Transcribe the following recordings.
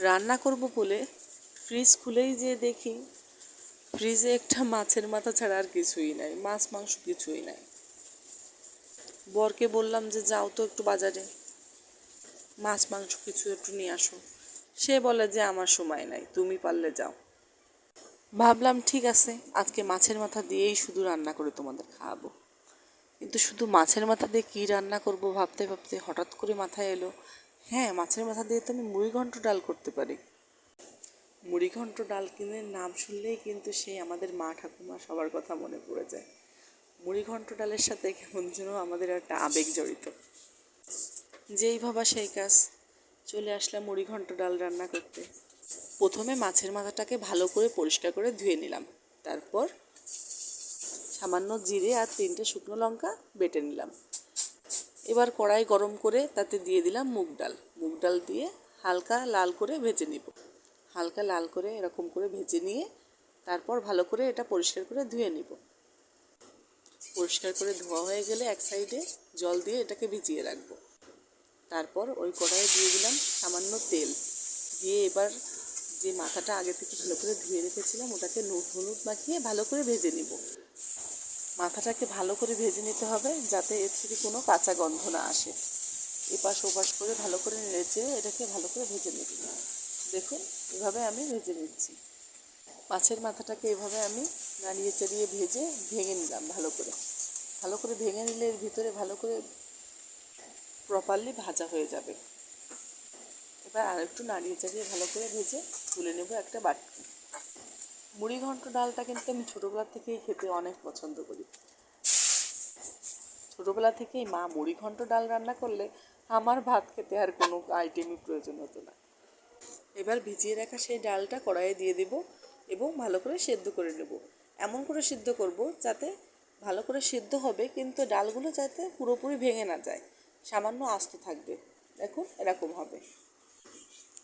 রান্না করব বলে ফ্রিজ খুলেই যে দেখি ফ্রিজে একটা মাছের মাথা ছাড়া আর কিছুই নাই, মাছ, মাংস কিছুই নাই। বরকে বললাম যে, যাও তো একটু বাজারে, মাছ, মাংস কিছু একটু নিয়ে আসো। সে বলে যে, আমার সময় নাই, তুমি পারলে যাও। ভাবলাম, ঠিক আছে, আজকে মাছের মাথা দিয়েই শুধু রান্না করে তোমাদের খাওয়াবো। কিন্তু শুধু মাছের মাথা দিয়ে কী রান্না করব ভাবতে ভাবতে হঠাৎ করে মাথায় এলো হ্যাঁ মাছের মাথা দিয়ে তো আমি মুড়িঘণ্ট ডাল করতে পারি। মুড়িঘণ্ট ডাল কিনে নাম শুনলেই কিন্তু সেই আমাদের মা ঠাকুমা সবার কথা মনে পড়ে যায়। মুড়িঘণ্ট ডালের সাথে কেমন যেন আমাদের একটা আবেগ জড়িত। যেই ভাবা সেই কাজ। চলে আসলাম মুড়িঘণ্ট ডাল রান্না করতে। প্রথমে মাছের মাথাটাকে ভালো করে পরিষ্কার করে ধুয়ে নিলাম। তারপর সামান্য জিরে আর তিনটে শুকনো লঙ্কা বেটে নিলাম। এবার কড়াই গরম করে তাতে দিয়ে দিলাম মুগ ডাল। মুগ ডাল দিয়ে হালকা লাল করে ভেজে নিব। হালকা লাল করে এরকম করে ভেজে নিয়ে তারপর ভালো করে এটা পরিষ্কার করে ধুয়ে নিব। পরিষ্কার করে ধোয়া হয়ে গেলে এক সাইডে জল দিয়ে এটাকে ভিজিয়ে রাখব। তারপর ওই কড়াইয়ে দিয়ে দিলাম সামান্য তেল। দিয়ে এবার যে মাথাটা আগে থেকে ভালো করে ধুয়ে রেখেছিলাম ওটাকে হলুদ মাখিয়ে ভালো করে ভেজে নিব। মাথাটাকে ভালো করে ভেজে নিতে হবে যাতে এর থেকে কোনো কাঁচা গন্ধ না আসে। এপাশ ওপাশ করে ভালো করে নেড়েচে এটাকে ভালো করে ভেজে নেব। দেখুন, এভাবে আমি ভেজে নিচ্ছি। মাছের মাথাটাকে এভাবে আমি নাড়িয়ে চাড়িয়ে ভেজে ভেঙে নিলাম ভালো করে। ভালো করে ভেঙে নিলে এর ভিতরে ভালো করে প্রপারলি ভাজা হয়ে যাবে। এবার আরেকটু নাড়িয়ে চাড়িয়ে ভালো করে ভেজে তুলে নেব একটা বাটি মুড়ি ঘন্ট ডালটা কিন্তু আমি ছোটোবেলা থেকেই খেতে অনেক পছন্দ করি। ছোটোবেলা থেকেই মা মুড়ি ঘন্ট ডাল রান্না করলে আমার ভাত খেতে আর কোনো আইটেমই প্রয়োজন হতো না। এবার ভিজিয়ে রাখা সেই ডালটা কড়াইয়ে দিয়ে দেব এবং ভালো করে সেদ্ধ করে নেব। এমন করে সিদ্ধ করব যাতে ভালো করে সিদ্ধ হবে কিন্তু ডালগুলো যাতে পুরোপুরি ভেঙে না যায়। সামান্য আস্ত থাকবে। দেখুন এরকম হবে।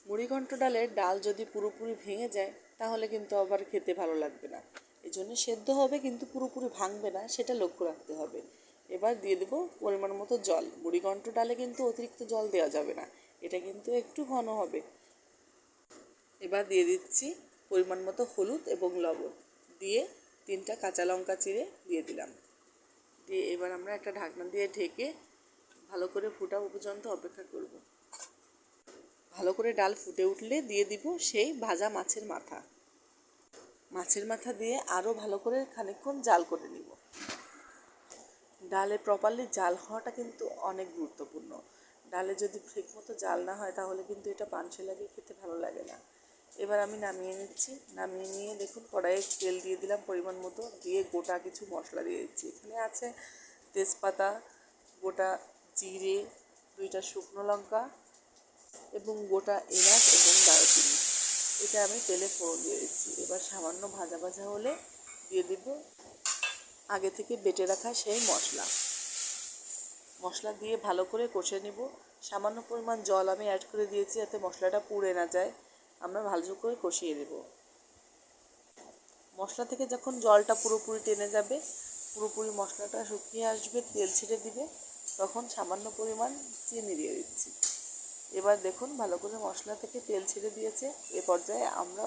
মুড়িঘণ্ট ডালের ডাল যদি পুরোপুরি ভেঙে যায় তাহলে কিন্তু আবার খেতে ভালো লাগবে না। এই জন্য সেদ্ধ হবে কিন্তু পুরোপুরি ভাঙবে না, সেটা লক্ষ্য রাখতে হবে। এবার দিয়ে দেবো পরিমাণ মতো জল। মুড়িঘণ্ট ডালে কিন্তু অতিরিক্ত জল দেওয়া যাবে না, এটা কিন্তু একটু ঘন হবে। এবার দিয়ে দিচ্ছি পরিমাণ মতো হলুদ এবং লবণ। দিয়ে তিনটা কাঁচা লঙ্কা চিড়ে দিয়ে দিলাম। দিয়ে এবার আমরা একটা ঢাকনা দিয়ে ঢেকে ভালো করে ফুটা পর্যন্ত অপেক্ষা করব। ভালো করে ডাল ফুটে উঠলে দিয়ে দিব সেই ভাজা মাছের মাথা। মাছের মাথা দিয়ে আরও ভালো করে খানিকক্ষণ জাল করে নিব। ডালে প্রপারলি জাল হওয়াটা কিন্তু অনেক গুরুত্বপূর্ণ। ডালে যদি ঠিক মতো জাল না হয়, তাহলে কিন্তু এটা পানসে লাগিয়ে খেতে ভালো লাগে না। এবার আমি নামিয়ে নিচ্ছি। নামিয়ে নিয়ে দেখুন, কড়াইয়ে তেল দিয়ে দিলাম পরিমাণ মতো। দিয়ে গোটা কিছু মশলা দিয়ে দিচ্ছি। এখানে আছে তেজপাতা, গোটা জিরে, দুইটা শুকনো লঙ্কা এবং গোটা এলাচ এবং দারুচিনি। এটা আমি তেলে ফোড়ন দিয়ে দিচ্ছি। এবার সামান্য ভাজা ভাজা হলে দিয়ে দিব আগে থেকে বেটে রাখা সেই মশলা। মশলা দিয়ে ভালো করে কষে নেব। সামান্য পরিমাণ জল আমি অ্যাড করে দিয়েছি যাতে মশলাটা পুড়ে না যায়। আমরা ভালো করে কষিয়ে দেব মশলা থেকে যখন জলটা পুরোপুরি টেনে যাবে, পুরোপুরি মশলাটা শুকিয়ে আসবে, তেল ছেড়ে দিবে, তখন সামান্য পরিমাণ চিনি দিয়ে দিচ্ছি। এবার দেখুন ভালো করে মশলা থেকে তেল ছেড়ে দিয়েছে। এ পর্যায়ে আমরা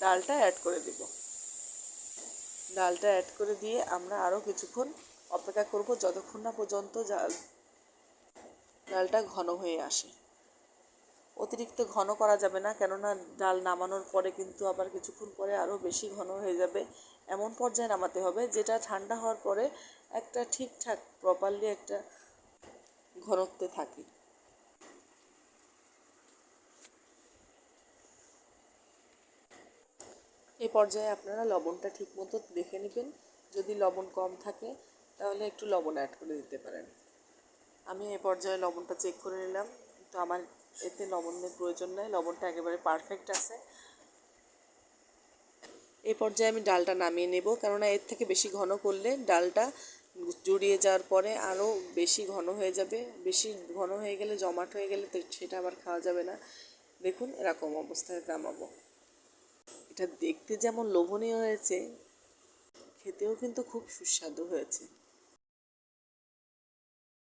ডালটা অ্যাড করে দেব। ডালটা অ্যাড করে দিয়ে আমরা আরও কিছুক্ষণ অপেক্ষা করব যতক্ষণ না পর্যন্ত ডালটা ঘন হয়ে আসে। অতিরিক্ত ঘন করা যাবে না, কেননা ডাল নামানোর পরে কিন্তু আবার কিছুক্ষণ পরে আরও বেশি ঘন হয়ে যাবে। এমন পর্যায়ে নামাতে হবে, যেটা ঠান্ডা হওয়ার পরে একটা ঠিকঠাক প্রপারলি একটা ঘনত্বে থাকে। এই পর্যায়ে আপনারা লবণটা ঠিক মতো দেখে নেবেন। যদি লবণ কম থাকে, তাহলে একটু লবণ অ্যাড করে দিতে পারেন। আমি এ পর্যায়ে লবণটা চেক করে নিলাম। তো আমার এতে লবণের প্রয়োজন নেই, লবণটা একেবারে পারফেক্ট আছে। এই পর্যায়ে আমি ডালটা নামিয়ে নেব, কেননা এর থেকে বেশি ঘন করলে ডালটা জুড়িয়ে যাওয়ার পরে আরও বেশি ঘন হয়ে যাবে। বেশি ঘন হয়ে গেলে, জমাট হয়ে গেলে সেটা আবার খাওয়া যাবে না। দেখুন এরকম অবস্থায় নামাবো। এটা দেখতে যেমন লোভনীয় হয়েছে খেতেও কিন্তু খুব সুস্বাদু হয়েছে।